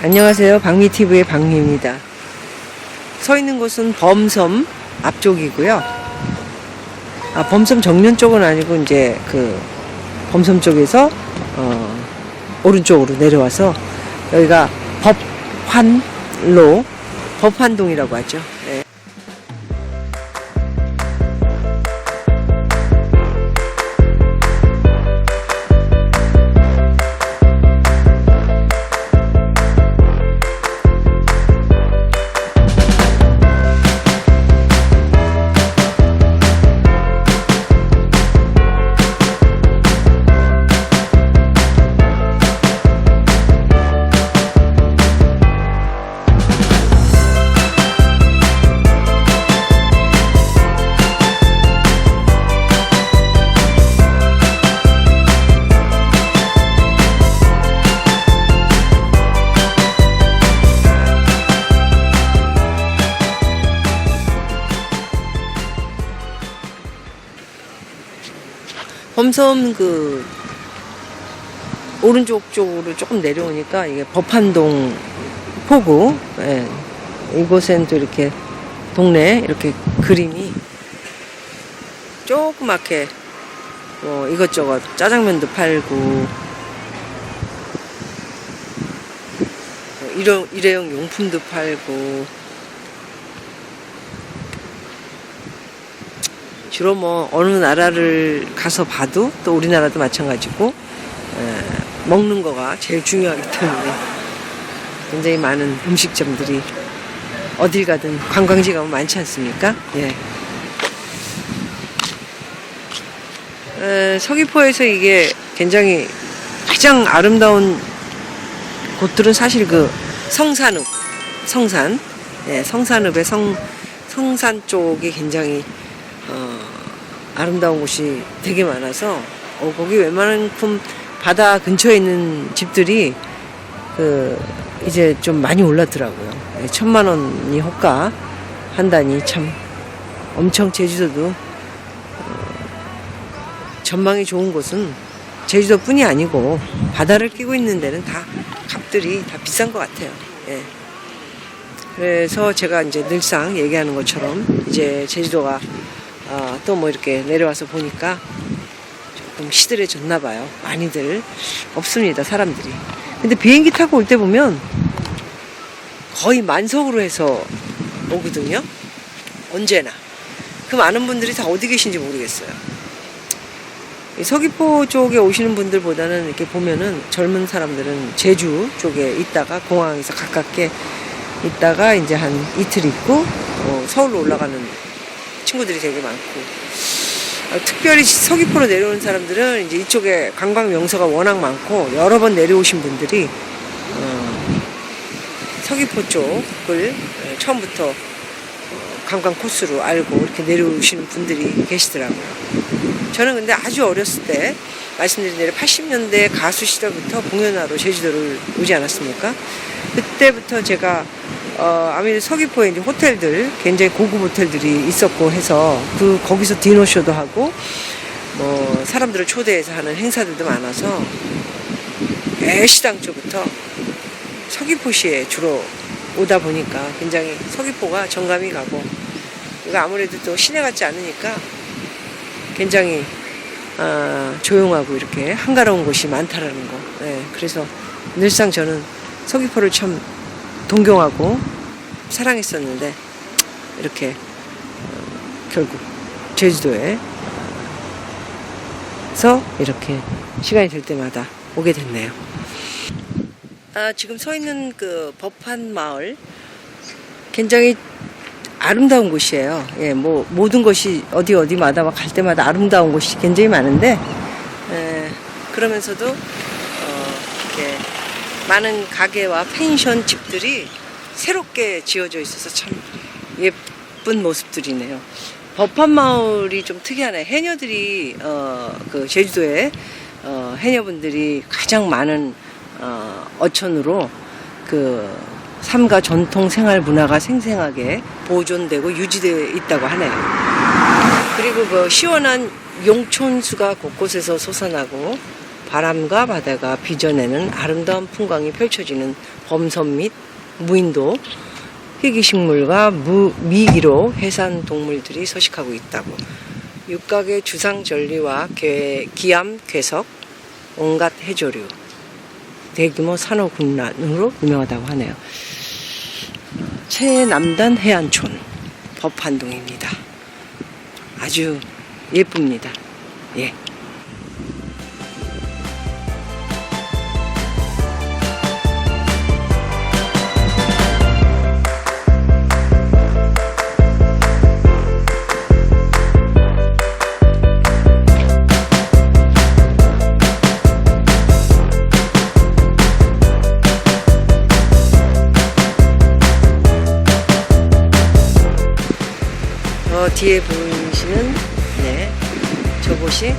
안녕하세요. 박미TV의 박미입니다. 서 있는 곳은 범섬 앞쪽이고요. 아, 범섬 정면 쪽은 아니고, 이제 그, 범섬 쪽에서, 어, 오른쪽으로 내려와서, 여기가 법환로, 법환동이라고 하죠. 범섬 그 오른쪽 쪽으로 조금 내려오니까 이게 법한동 포구 예. 이곳엔 또 이렇게 동네 이렇게 그림이 조그맣게 뭐 이것저것 짜장면도 팔고 뭐 일회용, 일회용 용품도 팔고 주로 뭐 어느 나라를 가서 봐도 또 우리나라도 마찬가지고 에, 먹는 거가 제일 중요하기 때문에 굉장히 많은 음식점들이 어딜 가든 관광지 가면 많지 않습니까? 예. 에, 서귀포에서 이게 굉장히 가장 아름다운 곳들은 사실 그 성산읍, 성산, 예, 성산읍의 성, 성산 쪽이 굉장히 어, 아름다운 곳이 되게 많아서 어, 거기 웬만큼 바다 근처에 있는 집들이 그 이제 좀 많이 올랐더라고요. 예, 천만 원이 호가 한다니 참 엄청 제주도도 어, 전망이 좋은 곳은 제주도뿐이 아니고 바다를 끼고 있는 데는 다 값들이 다 비싼 것 같아요. 예. 그래서 제가 이제 늘상 얘기하는 것처럼 이제 제주도가 어, 또뭐 이렇게 내려와서 보니까 조금 시들해졌나 봐요. 많이들 없습니다, 사람들이. 근데 비행기 타고 올 때 보면 거의 만석으로 해서 오거든요. 언제나. 그 많은 분들이 다 어디 계신지 모르겠어요. 이 서귀포 쪽에 오시는 분들보다는 이렇게 보면은 젊은 사람들은 제주 쪽에 있다가 공항에서 가깝게 있다가 이제 한 이틀 있고 어, 서울로 올라가는 친구들이 되게 많고 어, 특별히 서귀포로 내려오는 사람들은 이제 이쪽에 관광 명소가 워낙 많고 여러 번 내려오신 분들이 어, 서귀포 쪽을 어, 처음부터 어, 관광 코스로 알고 이렇게 내려오시는 분들이 계시더라고요. 저는 근데 아주 어렸을 때 말씀드린 대로 80년대 가수 시절부터 공연하러 제주도를 오지 않았습니까? 그때부터 제가 어, 아무래도 서귀포에 이제 호텔들, 굉장히 고급 호텔들이 있었고 해서 그, 거기서 디너쇼도 하고, 뭐, 사람들을 초대해서 하는 행사들도 많아서, 애시당 초부터 서귀포시에 주로 오다 보니까 굉장히 서귀포가 정감이 가고, 이거 아무래도 또 시내 같지 않으니까 굉장히, 아, 조용하고 이렇게 한가로운 곳이 많다라는 거. 네, 그래서 늘상 저는 서귀포를 참 동경하고 사랑했었는데 이렇게 어, 결국 제주도에 서 이렇게 시간이 될 때마다 오게 됐네요. 아, 지금 서 있는 그 법한 마을 굉장히 아름다운 곳이에요. 예, 뭐 모든 것이 어디 어디마다 막갈 때마다 아름다운 곳이 굉장히 많은데 에, 그러면서도 많은 가게와 펜션 집들이 새롭게 지어져 있어서 참 예쁜 모습들이네요. 법한 마을이 좀 특이하네. 해녀들이 어, 그 제주도에 어, 해녀분들이 가장 많은 어, 어촌으로 그 삶과 전통 생활 문화가 생생하게 보존되고 유지되어 있다고 하네요. 그리고 그 시원한 용촌수가 곳곳에서 솟아나고 바람과 바다가 빚어내는 아름다운 풍광이 펼쳐지는 범섬 및 무인도 희귀식물과 무, 미기로 해산 동물들이 서식하고 있다고. 육각의 주상 전리와 개, 기암, 괴석, 온갖 해조류, 대규모 산호 군란으로 유명하다고 하네요. 최남단 해안촌 법한동입니다. 아주 예쁩니다. 예. 어, 뒤에 보이시는 네 저곳이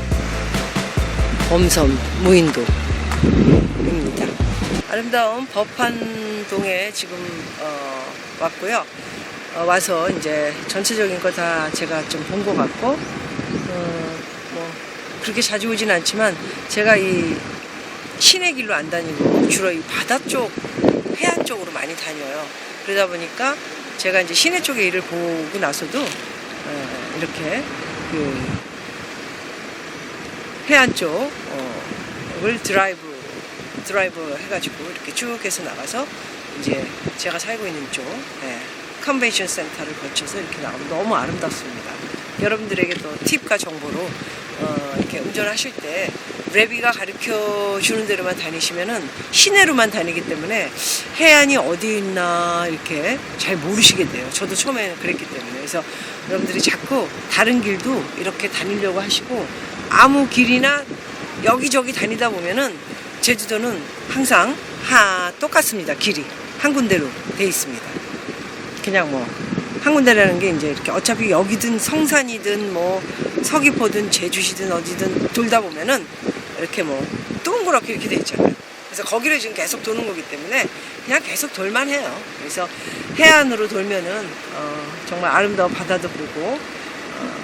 범섬 무인도입니다. 아름다운 법한동에 지금 어, 왔고요. 어, 와서 이제 전체적인 거 다 제가 좀 본 것 같고 어, 뭐 그렇게 자주 오진 않지만 제가 이 시내 길로 안 다니고 주로 이 바다 쪽 해안 쪽으로 많이 다녀요. 그러다 보니까 제가 이제 시내 쪽에 일을 보고 나서도 어, 이렇게 그 해안 쪽을 드라이브 드라이브 해가지고 이렇게 쭉 해서 나가서 이제 제가 살고 있는 쪽 예, 컨벤션 센터를 거쳐서 이렇게 나오면 너무 아름답습니다. 여러분들에게 또 팁과 정보로 어, 이렇게 운전하실 때 레비가 가르쳐 주는 대로만 다니시면은 시내로만 다니기 때문에 해안이 어디 있나 이렇게 잘 모르시게 돼요. 저도 처음에 그랬기 때문에 그래서 여러분들이 자꾸 다른 길도 이렇게 다니려고 하시고 아무 길이나 여기저기 다니다 보면은 제주도는 항상 하 똑같습니다. 길이 한 군데로 돼 있습니다. 그냥 뭐 한 군데라는 게 이제 이렇게 어차피 여기든 성산이든 뭐 서귀포든 제주시든 어디든 돌다 보면은 이렇게 뭐 동그랗게 이렇게 돼 있잖아요. 그래서 거기를 지금 계속 도는 거기 때문에 그냥 계속 돌만 해요. 그래서 해안으로 돌면은 어, 정말 아름다운 바다도 보고 어,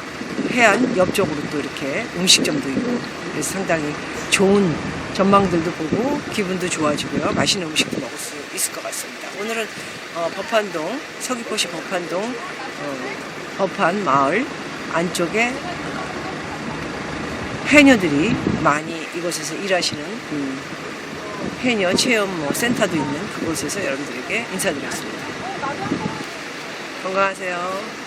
해안 옆쪽으로 또 이렇게 음식점도 있고 그래서 상당히 좋은 전망들도 보고 기분도 좋아지고요. 맛있는 음식도 먹을 수 있을 것 같습니다. 오늘은 어, 법한동 서귀포시 법한동 어, 법한 마을 안쪽에 해녀들이 많이 이곳에서 일하시는 음, 해녀 체험 뭐 센터도 있는 그곳에서 여러분들에게 인사드렸습니다. 건강하세요.